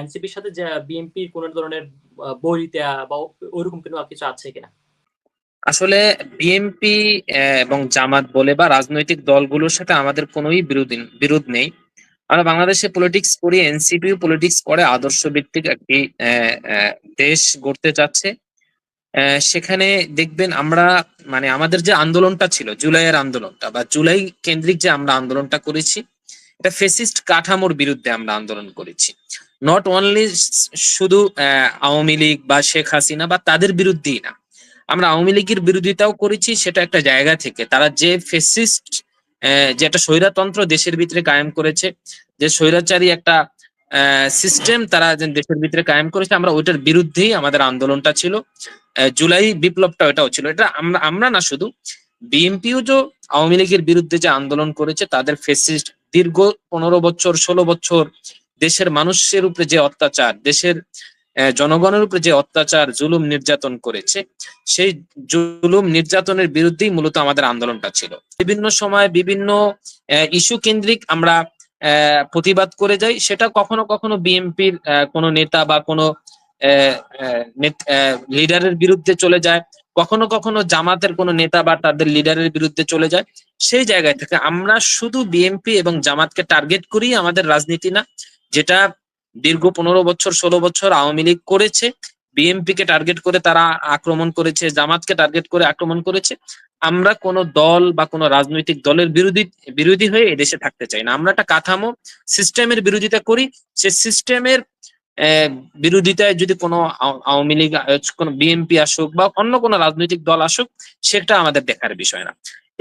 এনসিপির সাথে বিএনপির কোন ধরনের বৈরিতা বা ওইরকম কোনো কিছু আছে কিনা? আসলে বিএনপি এবং জামাত বলে বা রাজনৈতিক দলগুলোর সাথে আমাদের কোনোই বিরোধ বিরোধ নেই। আমরা বাংলাদেশে পলিটিক্স করি, এনসিপিও পলিটিক্স করে আদর্শ ভিত্তিক একটি দেশ গড়তে চাচ্ছে। সেখানে দেখবেন আমরা মানে আমাদের যে আন্দোলনটা ছিল, জুলাইয়ের আন্দোলনটা বা জুলাই কেন্দ্রিক যে আমরা আন্দোলনটা করেছি, এটা ফেসিস্ট কাঠামোর বিরুদ্ধে আমরা আন্দোলন করেছি। নট অনলি শুধু আওয়ামী লীগ বা শেখ হাসিনা বা তাদের বিরুদ্ধেই না। আমরা আওয়ামী লীগের বিরোধিতাও করেছি, সেটা একটা জায়গা থেকে। তারা যে ফেসিস্ট যে একটা স্বৈরাতন্ত্র দেশের ভিতরে কায়েম করেছে, যে স্বৈরাচারী একটা সিস্টেম তারা যে দেশের ভিতরে কায়েম করেছে, আমরা ওইটার বিরুদ্ধেই আমাদের আন্দোলনটা ছিল। জুলাই বিপ্লবটা ওটাও ছিল। এটা আমরা আমরা না শুধু, বিএনপিও যে আওয়ামী লীগের বিরুদ্ধে যে আন্দোলন করেছে, তাদের ফেসিস্ট দীর্ঘ পনেরো বছর, ষোলো বছর দেশের মানুষের উপরে যে অত্যাচার, দেশের জনগণের উপরে যে অত্যাচার, জুলুম নির্যাতন করেছে, সেই জুলুম নির্যাতনের বিরুদ্ধেই মূলত আমাদের আন্দোলনটা ছিল। বিভিন্ন সময় বিভিন্ন ইস্যু কেন্দ্রিক আমরা প্রতিবাদ করে যাই। সেটা কখনো কখনো বিএনপির কোনো নেতা বা কোনো লিডারের বিরুদ্ধে চলে যায়। কখনো কখনো জামাতের কোনো নেতা বা তাদের লিডারের বিরুদ্ধে চলে যায়। সেই জায়গায় থেকে আমরা শুধু বিএনপি এবং জামাতকে টার্গেট করি আমাদের রাজনীতি না যেটা দীর্ঘ পনেরো বছর, ষোলো বছর আওয়ামী লীগ করেছে। বিএনপি কে টার্গেট করে তারা আক্রমণ করেছে, জামাতকে টার্গেট করে আক্রমণ করেছে। আমরা কোন দল বা কোনো রাজনৈতিক দলের বিরোধী বিরোধী হয়ে এদেশে থাকতে চাই না। আমরা একটা কাঠামো সিস্টেমের বিরোধিতা করি। সে সিস্টেমের বিরোধিতায় যদি কোনো আওয়ামী লীগ কোনো বিএনপি আসুক বা অন্য কোনো রাজনৈতিক দল আসুক, সেটা আমাদের দেখার বিষয় না।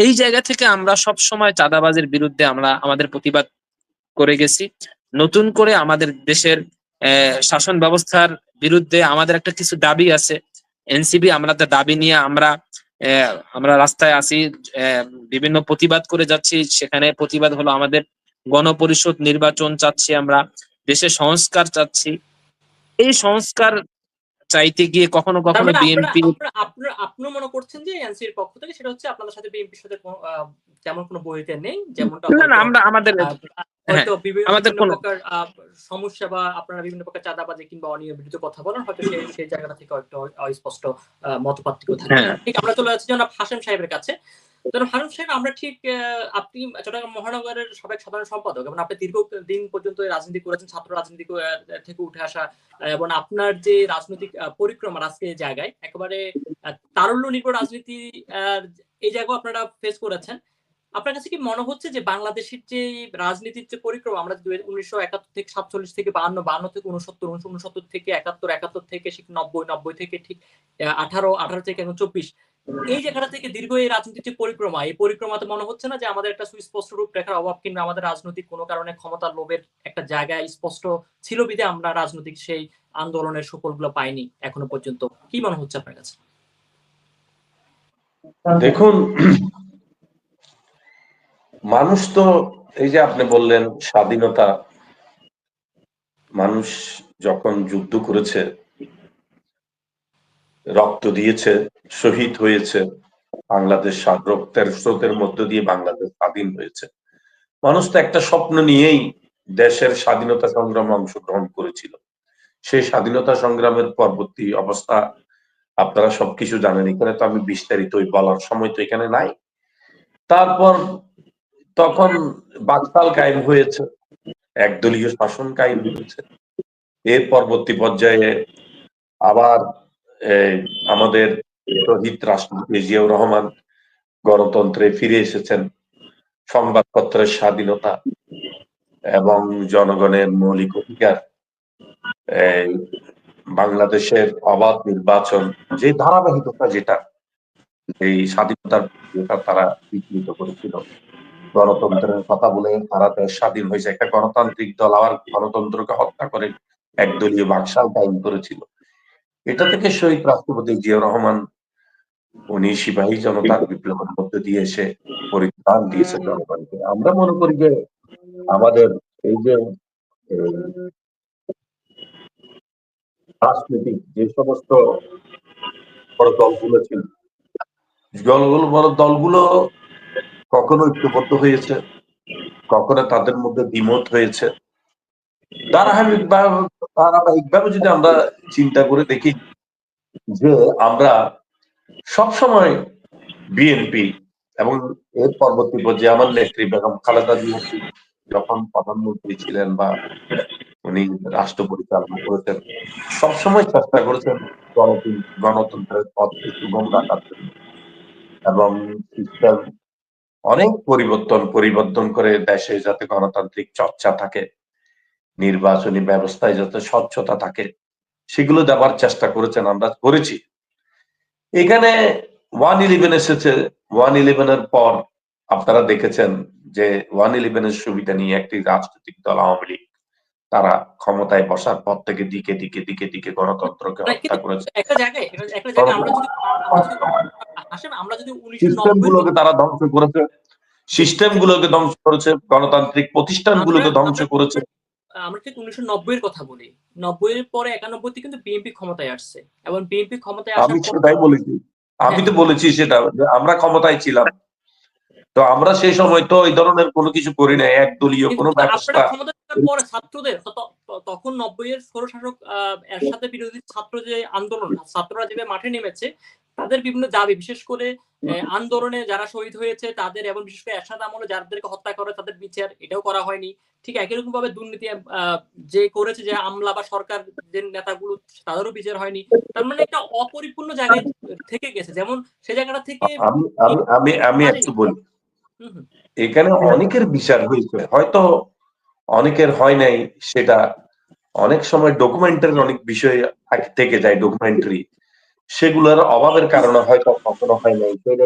এই জায়গা থেকে আমরা সব সময় চাঁদাবাজের বিরুদ্ধে আমরা, আমাদের প্রতিবাদ করে গেছি। নতুন করে আমাদের দেশের শাসন ব্যবস্থার বিরুদ্ধে আমাদের একটা কিছু দাবি আছে। এনসিবি আমরা দাবি নিয়ে আমরা আমরা রাস্তায় আসি বিভিন্ন প্রতিবাদ করে যাচ্ছি। সেখানে প্রতিবাদ হলো আমাদের গণপরিষদ নির্বাচন চাচ্ছি আমরা দেশে সংস্কার চাচ্ছি। এই সংস্কার চাইতে গিয়ে কখনো কখনো মানে বিএনপি আপনার আপনি মনে করছেন যে এনসির পক্ষ থেকে সেটা হচ্ছে আপনাদের সাথে বিএনপির সাথে তেমন কোনো বইতে নেই যেমনটা না আমরা আমাদের হয়তো বিভিন্ন প্রকার সমস্যা বা আপনারা বিভিন্ন প্রকার চাঁদাবাজি কিংবা অনিয়মিত কথা বলেন হয়তো সেই সেই জায়গাটা থেকে একটু অস্পষ্ট মত পার্থক্য থাকে। হ্যাঁ। ঠিক আমরা চলে যাচ্ছি জনাব হাসেম সাহেবের কাছে। হারুন সাহেব আমরা ঠিক আপনি চট্টগ্রাম মহানগরের সাবেক সাধারণ সম্পাদক এবং আপনি দীর্ঘ দিন পর্যন্ত রাজনীতি করেছেন ছাত্র রাজনীতি থেকে উঠে আসা এবং আপনার যে রাজনৈতিক পরিক্রমা আজকে জায়গায় একেবারে তারল্য নির্ভর রাজনীতি এই জায়গাও আপনারা ফেস করেছেন। আপনার কাছে কি মনে হচ্ছে যে বাংলাদেশের যে রাজনীতির যে পরিক্রমা, আমরা উনিশশো একাত্তর থেকে সাতচল্লিশ থেকে বান্ন বান্ন থেকে উনসত্তর উনিশশো উনসত্তর থেকে একাত্তর একাত্তর থেকে নব্বই নব্বই থেকে ঠিক আঠারো আঠারো থেকে এখন চব্বিশ, এই জায়গাটা থেকে দীর্ঘ এই রাজনীতির পরিক্রমা, এই পরিক্রমাতে মনে হচ্ছে না যে আমাদের একটা সুস্পষ্ট রূপরেখার অভাব কিংবা আমাদের রাজনৈতিক কোনো কারণে ক্ষমতার লোভের একটা জায়গায় স্পষ্ট ছিল বিধে আমরা রাজনৈতিক সেই আন্দোলনের সুফলগুলো পাইনি এখনও পর্যন্ত? কি মনে হচ্ছে আপনার কাছে? দেখুন মানুষ তো এই যে আপনি বললেন স্বাধীনতা, মানুষ যখন যুদ্ধ করেছে, রক্ত দিয়েছে, শহীদ হয়েছে, বাংলাদেশ রক্তের স্রোতের মধ্য দিয়ে বাংলাদেশ স্বাধীন হয়েছে। মানুষ তো একটা স্বপ্ন নিয়েই দেশের স্বাধীনতা সংগ্রামে অংশগ্রহণ করেছিল। সেই স্বাধীনতা সংগ্রামের পরবর্তী অবস্থা আপনারা সবকিছু জানেন, এখানে তো আমি বিস্তারিত বলার সময় তো এখানে নাই। তারপর তখন বাকতাল কায়েম হয়েছে, একদলীয় শাসন কায়েম হয়েছে। এর পরবর্তী পর্যায়ে আবার আমাদের শহীদ রাষ্ট্রপতি জিয়াউর রহমান গণতন্ত্রে ফিরে এসেছেন। সংবাদপত্রের স্বাধীনতা এবং জনগণের মৌলিক অধিকার বাংলাদেশের অবাধ নির্বাচন, যে ধারাবাহিকতা যেটা, এই স্বাধীনতার তারা বিকৃত করেছিল। গণতন্ত্রের কথা বলে তারা স্বাধীন হয়েছে একটা গণতান্ত্রিক দল আবার গণতন্ত্রকে হত্যা করে একদলীয় বাকশাল কায়েম করেছিল। এটা থেকে শহীদ রাষ্ট্রপতি জিয়া রহমান, উনি সিপাহী জনতার বিপ্লবের মধ্যে দিয়ে এসে পরিত্রাণ দিয়েছে জনগণকে। আমরা মনে করি যে আমাদের এই যে রাজনৈতিক যে সমস্ত বড় দলগুলো ছিল, দলগুলো বড় দলগুলো কখনো ঐক্যবদ্ধ হয়েছে, কখনো তাদের মধ্যে দ্বিমত হয়েছে। ধারাবাহিকভাবে যদি আমরা চিন্তা করে দেখি যে আমরা সবসময় বিএনপি এবং এর পরবর্তী পর্যায়ে আমার নেত্রী বেগম খালেদা জিয়া যখন প্রধানমন্ত্রী ছিলেন বা উনি রাষ্ট্র পরিচালনা করেছেন, সবসময় চেষ্টা করেছেন গণতন্ত্র- গণতন্ত্রের পথকে সুগম রাখার জন্য এবং সিস্টেম অনেক পরিবর্তন পরিবর্তন করে দেশে যাতে গণতান্ত্রিক চর্চা থাকে, নির্বাচনী ব্যবস্থায় যাতে স্বচ্ছতা থাকে, সেগুলো দেওয়ার চেষ্টা করেছেন আমরা, করেছি। এখানে ওয়ান ইলেভেন এসেছে। ওয়ান ইলেভেনের পর আপনারা দেখেছেন যে ওয়ান ইলেভেনের সুবিধা নিয়ে একটি রাজনৈতিক দল আওয়ামী লীগ তারা ক্ষমতায় বসার পর থেকে দিকে দিকে দিকে দিকে গণতন্ত্রকে হত্যা করেছে। একটা জায়গায় একটা- একটা জায়গায় আমরা যদি আমরা আমরা যদি উনিশশো তারা ধ্বংস করেছে। সিস্টেম গুলোকে ধ্বংস করেছে গণতান্ত্রিক প্রতিষ্ঠান গুলোকে ধ্বংস করেছে। আমরা ঠিক উনিশশো নব্বইয়ের কথা বলি নব্বইয়ের পরে একানব্বইতে কিন্তু বিএনপি ক্ষমতায় আসছে। এবং বিএনপি ক্ষমতায় আমি সেটাই বলেছি। আমি তো বলেছি সেটা যে আমরা ক্ষমতায় ছিলাম। তো আমরা সেই সময় তো এই ধরনের কোনো কিছু করি না একদলীয় কোনো ব্যবস্থা। পরে ছাত্রদের তখন নব্বইয়ের স্বৈরশাসক আহ, এর সাথে বিরোধী ছাত্র যে আন্দোলন ছাত্ররা যেভাবে মাঠে নেমেছে তাদের বিভিন্ন দাবি বিশেষ করে আন্দোলনে যারা শহীদ হয়েছে তাদের এবং বিশেষ করে এরশাদ আমলে যাদেরকে হত্যা করে তাদের বিচার এটাও করা হয়নি। ঠিক একই রকম ভাবে দুর্নীতি আহ, যে করেছে যে আমলা বা সরকার যে নেতাগুলো তাদেরও বিচার হয়নি। তার মানে একটা অপরিপূর্ণ জায়গায় থেকে গেছে। যেমন সে জায়গাটা থেকে আমি আমি আমি একটু বলি। এখানে অনেকের বিচার হয়েছে। হয়তো অনেকের হয় নাই সেটা। অনেক সময় ডকুমেন্টারি অনেক বিষয় থেকে যায় ডকুমেন্টারি সেগুলোর অভাবের কারণে হয়তো কখনো হয় নাই। সেই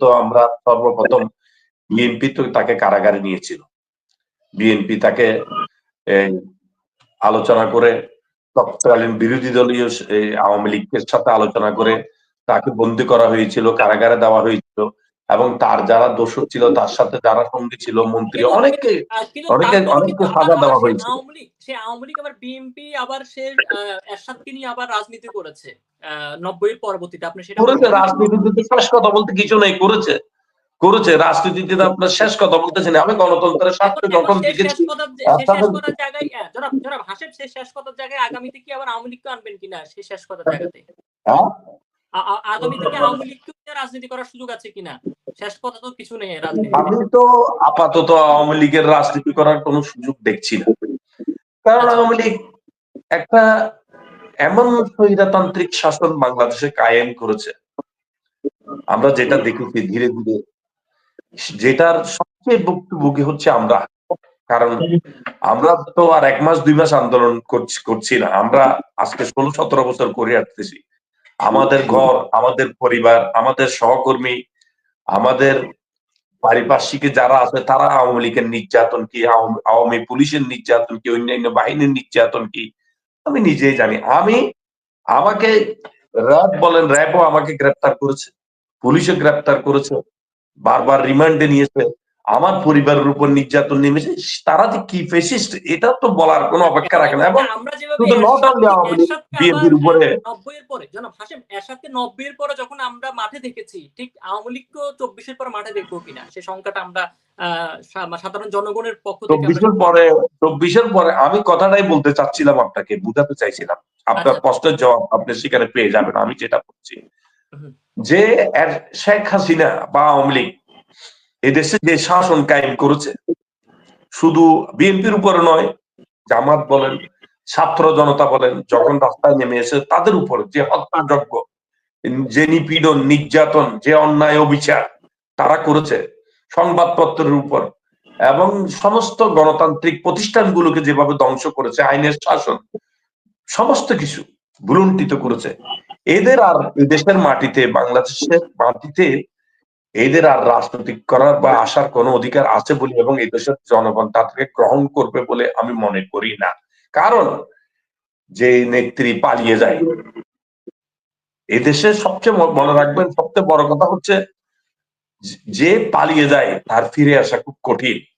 তো আমরা সর্বপ্রথম বিএনপি তো তাকে কারাগারে নিয়েছিল। বিএনপি তাকে আলোচনা করে তৎকালীন বিরোধী দলীয় আওয়ামী লীগের সাথে আলোচনা করে তাকে বন্দী করা হয়েছিল, কারাগারে দেওয়া হয়েছিল। এবং তার যারা দোষর ছিল তার সাথে যারা সঙ্গী ছিল মন্ত্রী কিন্তু অনেকে- অনেককে সাজা দেওয়া। আওয়ামী লীগ সে আওয়ামী লীগ আবার বিএনপি আবার সে এরশাদকে নিয়ে আবার রাজনীতি করেছে। নব্বই পরবর্তীতে আপনি সেটা করেছে? রাজনীতিতে শেষ কথা বলতে কিছু নেই করেছে। করেছে রাজনীতিতে আপনার শেষ কথা বলতেছেন আমি গণতন্ত্রের স্বার্থে যখন দেখেছি আহ, জনাব হাসেব শেষ কথার জায়গায় আগামীতে কি আবার আওয়ামী লীগকে আনবেন কিনা? সে শেষ কথার জায়গাতে। হ্যাঁ? আ- আ- আগামীতে কি আওয়ামী লীগকে রাজনীতি করার সুযোগ আছে কিনা? শেষ কথা তো কিছু নেই রাজনীতি আমি তো আপাতত আওয়ামী লীগের রাজনীতি করার কোনো সুযোগ দেখছি না। কারণ আওয়ামী লীগ একটা এমন স্বৈরতান্ত্রিক শাসন বাংলাদেশে কায়েম করেছে। আমরা যেটা দেখেছি ধীরে ধীরে যেটার সবচেয়ে ভুক্তভোগী হচ্ছে আমরা। কারণ আমরা তো আর এক মাস দুই মাস আন্দোলন করছি করছি না। আমরা আজকে ষোলো সতেরো বছর করে আসতেছি। আমাদের ঘর আমাদের পরিবার আমাদের সহকর্মী আমাদের পারিপার্শ্বিকে যারা আছে, তারা আওয়ামী লীগের নির্যাতন কি, আওয়ামী- পুলিশের নির্যাতন কি, অন্যান্য বাহিনীর নির্যাতন কি, আমি নিজেই জানি। আমি আমাকে র্যাব বলেন, র্যাবও আমাকে গ্রেপ্তার করেছে, পুলিশও গ্রেপ্তার করেছে, বারবার রিমান্ডে নিয়েছে। আমার পরিবারের উপর নির্যাতন নেমেছে তারা যে কি ফেসিস্ট এটা তো বলার কোনো অপেক্ষা রাখে না। এবং শুধু আওয়ামী বিএনপির উপরে। নব্বইয়ের পরে জনাব হাসেম এরশাদকে নব্বইয়ের পরে যখন আমরা মাঠে দেখেছি ঠিক আওয়ামী লীগকেও চব্বিশের পরে মাঠে দেখব কিনা? সে সংখ্যাটা আমরা সাধারণ জনগণের পক্ষ থেকে চব্বিশের পরে চব্বিশের পরে আমি কথাটাই বলতে চাচ্ছিলাম আপনাকে বুঝাতে চাইছিলাম। আপনার আচ্ছা। প্রশ্নের জবাব আপনি সেখানে পেয়ে যাবেন আমি যেটা বলছি। যে শেখ হাসিনা বা আওয়ামী লীগ এদেশে যে শাসন কায়েম করেছে, শুধু বিএনপির উপরে নয়, জামাত বলেন, ছাত্র জনতা বলেন, যখন রাস্তায় নেমে এসে তাদের উপর যে হত্যাযজ্ঞ, যে নিপীড়ন, নির্যাতন, যে অন্যায় অবিচার তারা করেছে সংবাদপত্রের উপর এবং সমস্ত গণতান্ত্রিক প্রতিষ্ঠানগুলোকে যেভাবে ধ্বংস করেছে, আইনের শাসন, সমস্ত কিছু ভুলুণ্ঠিত করেছে। এদের আর দেশের মাটিতে, বাংলাদেশের মাটিতে এদের আর রাজনৈতিক করার বা আসার কোনো অধিকার আছে বলে এবং এই দেশের জনগণ তাদেরকে গ্রহণ করবে বলে আমি মনে করি না। কারণ যে নেত্রী পালিয়ে যায় এদেশে সবচেয়ে মনে রাখবেন, সবচেয়ে বড় কথা হচ্ছে যে- যে পালিয়ে যায়, তার ফিরে আসা খুব কঠিন।